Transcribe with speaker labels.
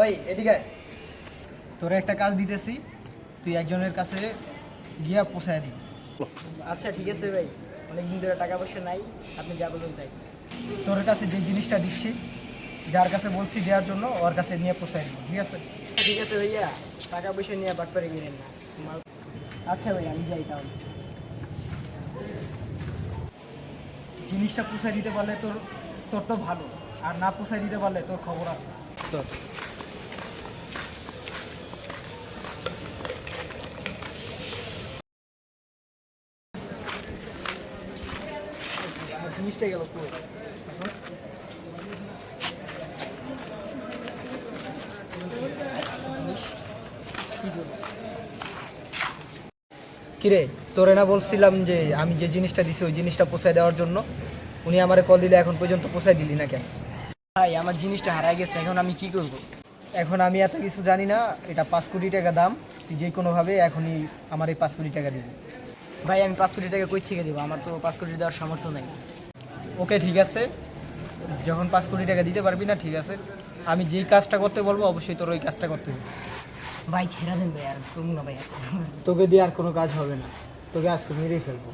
Speaker 1: ওই এদিকে। তোরা একটা কাজ দিতেছি তুই একজনের কাছে গিয়া পোষায় দিবি।
Speaker 2: আচ্ছা ঠিক আছে ভাই। অনেকদিন ধরে টাকা পয়সা নাই আপনি যা বলবেন তাই।
Speaker 1: তোর কাছে যে জিনিসটা দিচ্ছি যার কাছে বলছি দেওয়ার জন্য ওর কাছে নিয়ে পোষায় দিবি ঠিক আছে?
Speaker 2: ঠিক আছে ভাইয়া। টাকা পয়সা নিয়ে বাটপারে গেলেন না। আচ্ছা ভাই আমি যাই তাহলে।
Speaker 1: জিনিসটা পোষায় দিতে পারলে তোর তোর তো ভালো আর না পোষায় দিতে পারলে তোর খবর আছে। তোর
Speaker 2: আমার জিনিসটা গেল পুরো।
Speaker 1: কিরে তোরে না বলছিলাম যে আমি যে জিনিসটা দিছি ওই জিনিসটা পোষায় দেওয়ার জন্য উনি আমারে কল দিলে এখন পর্যন্ত পোষায় দিলি না কেন?
Speaker 2: ভাই আমার জিনিসটা হারাই গেছে এখন আমি কি করব?
Speaker 1: এখন আমি এত কিছু জানি না এটা পাঁচ কোটি টাকা দাম তুই যে কোনোভাবে এখনই আমার এই পাঁচ কোটি টাকা দিবি।
Speaker 2: ভাই আমি পাঁচ কোটি টাকা কই থেকে দেবো? আমার তো পাঁচ কোটি দেওয়ার সামর্থ্য নাই।
Speaker 1: ওকে ঠিক আছে যখন পাঁচ কোটি টাকা দিতে পারবি না ঠিক আছে। আমি যেই কাজটা করতে বলব অবশ্যই তোর ওই কাজটা করতে হবে।
Speaker 2: ভাই ছেড়া দেন ভাই আর করুন না ভাই।
Speaker 1: তোকে দিয়ে আর কোনো কাজ হবে না। তোকে আজকে মেরেই ফেলব।